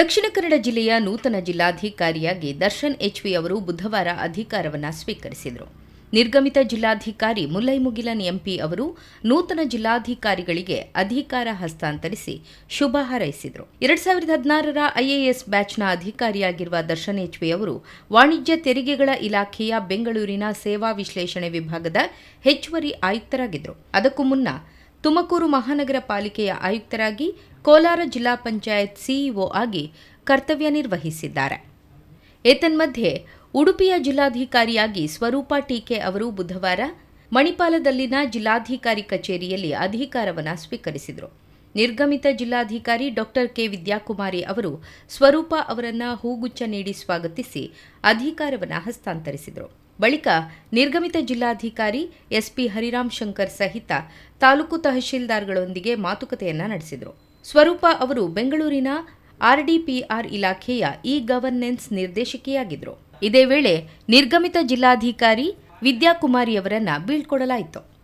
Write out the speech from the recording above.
ದಕ್ಷಿಣ ಕನ್ನಡ ಜಿಲ್ಲೆಯ ನೂತನ ಜಿಲ್ಲಾಧಿಕಾರಿಯಾಗಿ ದರ್ಶನ್ ಎಚ್ವಿ ಅವರು ಬುಧವಾರ ಅಧಿಕಾರವನ್ನು ಸ್ವೀಕರಿಸಿದರು. ನಿರ್ಗಮಿತ ಜಿಲ್ಲಾಧಿಕಾರಿ ಮುಲ್ಲೈ ಮುಗಿಲನ್ ಎಂಪಿ ಅವರು ನೂತನ ಜಿಲ್ಲಾಧಿಕಾರಿಗಳಿಗೆ ಅಧಿಕಾರ ಹಸ್ತಾಂತರಿಸಿ ಶುಭ ಹಾರೈಸಿದರು. ಎರಡ್ ಸಾವಿರದ ಹದಿನಾರರ ಐಎಎಸ್ ಬ್ಯಾಚ್ನ ಅಧಿಕಾರಿಯಾಗಿರುವ ದರ್ಶನ್ ಎಚ್ವಿ ಅವರು ವಾಣಿಜ್ಯ ತೆರಿಗೆಗಳ ಇಲಾಖೆಯ ಬೆಂಗಳೂರಿನ ಸೇವಾ ವಿಶ್ಲೇಷಣೆ ವಿಭಾಗದ ಹೆಚ್ಚುವರಿ ಆಯುಕ್ತರಾಗಿದ್ದರು. ಅದಕ್ಕೂ ಮುನ್ನ ತುಮಕೂರು ಮಹಾನಗರ ಪಾಲಿಕೆಯ ಆಯುಕ್ತರಾಗಿ ಕೋಲಾರ ಜಿಲ್ಲಾ ಪಂಚಾಯತ್ ಸಿಇಒ ಆಗಿ ಕರ್ತವ್ಯ ನಿರ್ವಹಿಸಿದ್ದಾರೆ. ಏತನ್ಮಧ್ಯೆ ಉಡುಪಿಯ ಜಿಲ್ಲಾಧಿಕಾರಿಯಾಗಿ ಸ್ವರೂಪ ಟೀಕೆ ಅವರು ಬುಧವಾರ ಮಣಿಪಾಲದಲ್ಲಿನ ಜಿಲ್ಲಾಧಿಕಾರಿ ಕಚೇರಿಯಲ್ಲಿ ಅಧಿಕಾರವನ್ನು ಸ್ವೀಕರಿಸಿದರು. ನಿರ್ಗಮಿತ ಜಿಲ್ಲಾಧಿಕಾರಿ ಡಾಕ್ಟರ್ ಕೆ ವಿದ್ಯಾಕುಮಾರಿ ಅವರು ಸ್ವರೂಪ ಅವರನ್ನ ಹೂಗುಚ್ಛ ನೀಡಿ ಸ್ವಾಗತಿಸಿ ಅಧಿಕಾರವನ್ನು ಹಸ್ತಾಂತರಿಸಿದರು. ಬಳಿಕ ನಿರ್ಗಮಿತ ಜಿಲ್ಲಾಧಿಕಾರಿ ಎಸ್ಪಿ ಹರಿರಾಮ್ ಶಂಕರ್ ಸಹಿತ ತಾಲೂಕು ತಹಶೀಲ್ದಾರ್ಗಳೊಂದಿಗೆ ಮಾತುಕತೆಯನ್ನ ನಡೆಸಿದರು. ಸ್ವರೂಪ ಅವರು ಬೆಂಗಳೂರಿನ ಆರ್ಡಿಪಿಆರ್ ಇಲಾಖೆಯ ಇ ಗವರ್ನೆನ್ಸ್ ನಿರ್ದೇಶಕಿಯಾಗಿದ್ದರು. ಇದೇ ವೇಳೆ ನಿರ್ಗಮಿತ ಜಿಲ್ಲಾಧಿಕಾರಿ ವಿದ್ಯಾಕುಮಾರಿಯವರನ್ನ ಬೀಳ್ಕೊಡಲಾಯಿತು.